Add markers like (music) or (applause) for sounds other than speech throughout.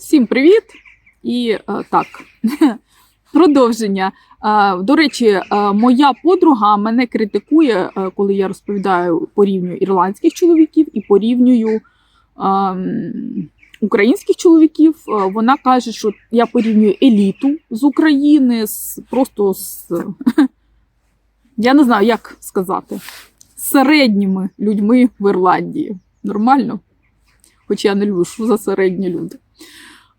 Всім привіт! І е, так, (laughs) продовження. Е, До речі, е, моя подруга мене критикує, коли я розповідаю порівнюю ірландських чоловіків і порівнюю ем, українських чоловіків. Вона каже, що я порівнюю еліту з України, з просто з (laughs) я не знаю, як сказати, з середніми людьми в Ірландії. Нормально? Хоч я не люблю, що за середні люди.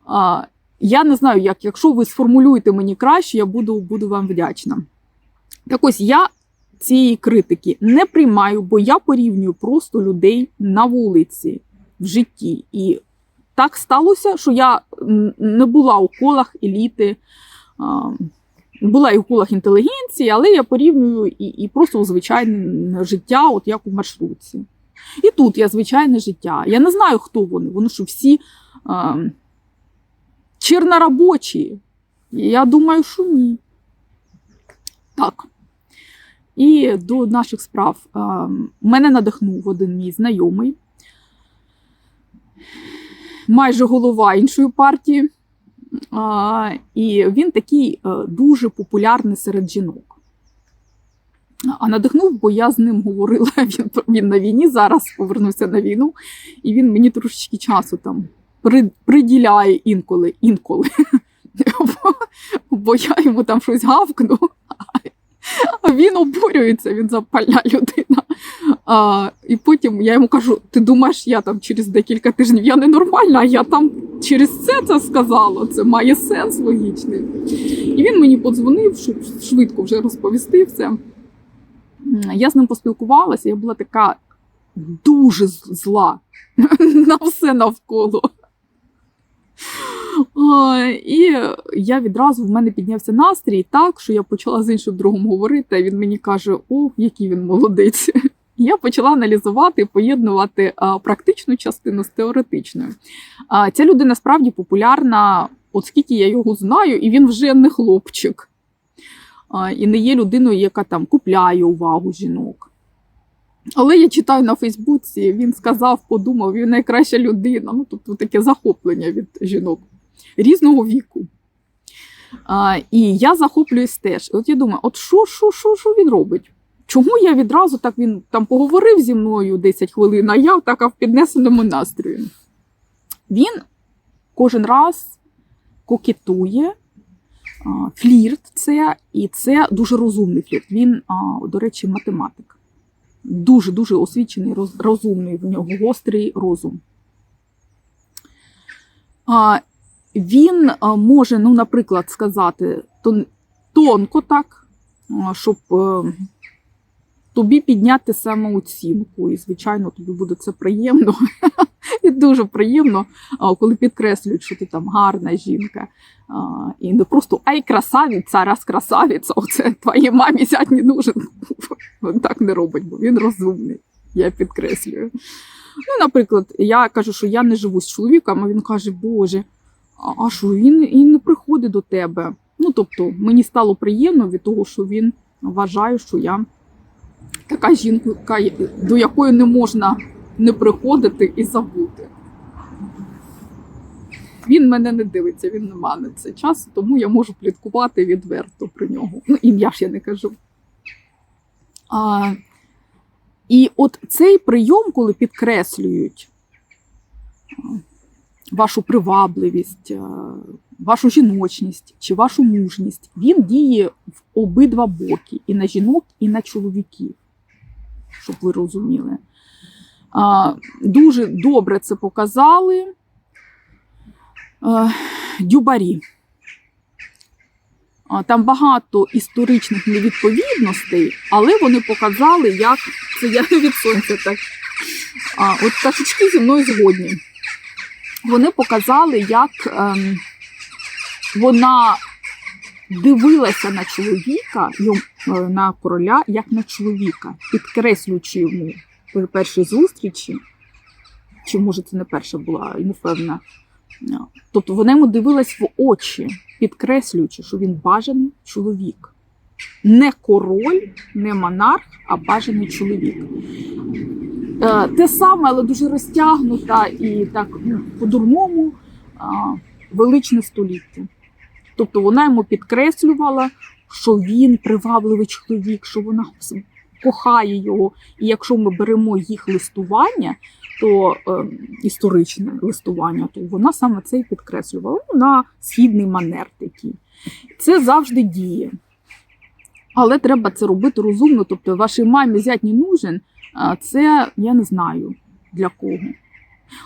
А, я не знаю, як, якщо ви сформулюєте мені краще, я буду, буду вам вдячна. Так ось я цієї критики не приймаю, бо я порівнюю просто людей на вулиці в житті. І так сталося, що я не була у колах еліти, була і у колах інтелігенції, але я порівнюю і, і просто у звичайне життя, от як у маршрутці. І тут я звичайне життя. Я не знаю, хто вони. Вони що всі а, черноробочі. Я думаю, що ні. Так. І до наших справ. Мене надихнув один мій знайомий, майже голова іншої партії. І він такий е, дуже популярний серед жінок. А надихнув, бо я з ним говорила. (laughs) Він, він на війні зараз повернувся на війну, і він мені трошечки часу там приділяє інколи. інколи. (laughs) Бо, я йому там щось гавкну, а він обурюється, він запальна людина. А, і потім я йому кажу: ти думаєш, я там через декілька тижнів я ненормальна, а я там через це це сказала. Це має сенс логічний. І він мені подзвонив, щоб швидко вже розповісти все. Я з ним поспілкувалася, я була така дуже зла (laughs) на все навколо. А, І я відразу в мене піднявся настрій так, що я почала з іншим другом говорити. А він мені каже: О, який він молодець. Я почала аналізувати, поєднувати практичну частину з теоретичною. Ця людина справді популярна, оскільки я його знаю, і він вже не хлопчик. І не є людиною, яка там купляє увагу жінок. Але я читаю на Фейсбуці, він сказав, подумав, він найкраща людина. Ну, тобто таке захоплення від жінок різного віку. А, і я захоплююсь теж. От я думаю, от що, що, що, що він робить? Чому я відразу так він там поговорив зі мною 10 хвилин, а я така в піднесеному настрої? Він кожен раз кокетує, флірт це, і це дуже розумний флірт. Він, до речі, математик. Дуже дуже освічений, роз- розумний, в нього гострий розум. Він може, ну, наприклад, сказати тон, тонко так, щоб е, тобі підняти самооцінку. І, звичайно, тобі буде це приємно. (laughs) І дуже приємно, коли підкреслюють, що ти там гарна жінка. І не просто ай, красавиця, раз красавиця, оце твоїй мамі зять не нужен. Він так не робить, бо він розумний. Я підкреслюю. Ну, наприклад, я кажу, що я не живу з чоловіком, а він каже, Боже, а- що він і не приходить до тебе. Ну, тобто, мені стало приємно від того, що він вважає, що я така жінка, до якої не можна не приходити і забути. Він мене не дивиться, він не це часу, тому я можу пліткувати відверто про нього. Ну, ім'я ж я не кажу. А, і от цей прийом, коли підкреслюють вашу привабливість, вашу жіночність чи вашу мужність, він діє в обидва боки: і на жінок, і на чоловіків, щоб ви розуміли. Дуже добре це показали дюбарі. Там багато історичних невідповідностей, але вони показали, як це я від сонця так. А, от пташечки зі мною згодні. Вони показали, як ем, вона дивилася на чоловіка, е, на короля, як на чоловіка, підкреслюючи йому при першій зустрічі, чи може це не перша була, і не впевнена. Тобто вона йому дивилась в очі, підкреслюючи, що він бажаний чоловік. Не король, не монарх, а бажаний чоловік. Е, Те саме, але дуже розтягнута і так ну, по-дурному. величне століття. Тобто вона йому підкреслювала, що він привабливий чоловік, що вона кохає його. І якщо ми беремо їх листування, то е, історичне листування, то вона саме це і підкреслювала ну, на східний манер такий. Це завжди діє. Але треба це робити розумно. Тобто, вашій мамі зять не нужен, це я не знаю для кого.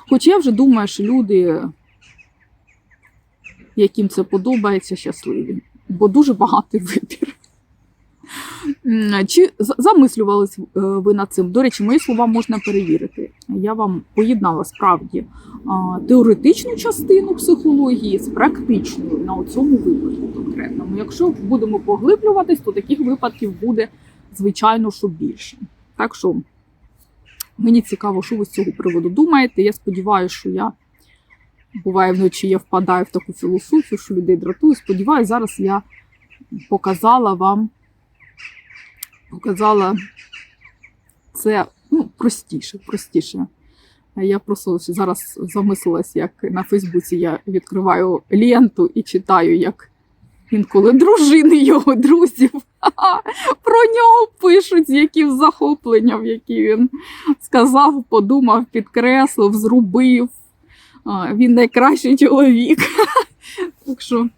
Хоч я вже думаю, що люди, яким це подобається, щасливі, бо дуже багатий вибір. Чи замислювались е, ви над цим? До речі, мої слова можна перевірити. Я вам поєднала справді теоретичну частину психології з практичною на цьому випадку конкретному. Якщо будемо поглиблюватись, то таких випадків буде звичайно що більше. Так що мені цікаво, що ви з цього приводу думаєте. Я сподіваюся, що я буває вночі, я впадаю в таку філософію, що людей дратую. Сподіваюся, зараз я показала вам, показала це ну, простіше, простіше. Я просто зараз замислилась, як на Фейсбуці я відкриваю ленту і читаю, як інколи дружини його друзів про нього пишуть, з яким захопленням, які він сказав, подумав, підкреслив, зробив. Він найкращий чоловік. (laughs) Так що,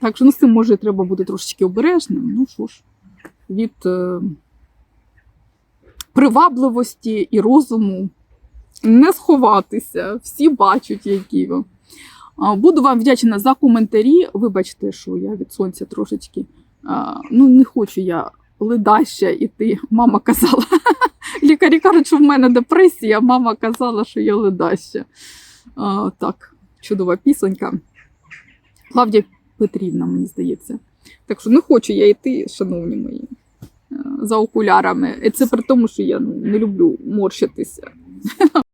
так що ну, з цим може треба бути трошечки обережним. Ну що ж, від е, привабливості і розуму не сховатися. Всі бачать, які ви. Буду вам вдячна за коментарі. Вибачте, що я від сонця трошечки. Ну, не хочу я ледаща іти. Мама казала. (laughs) Лікарі кажуть, що в мене депресія, мама казала, що я ледаща. Так, чудова пісенька. Клавдія Петрівна, мені здається. Так що не хочу я йти, шановні мої, за окулярами. І це при тому, що я ну, не люблю морщитися.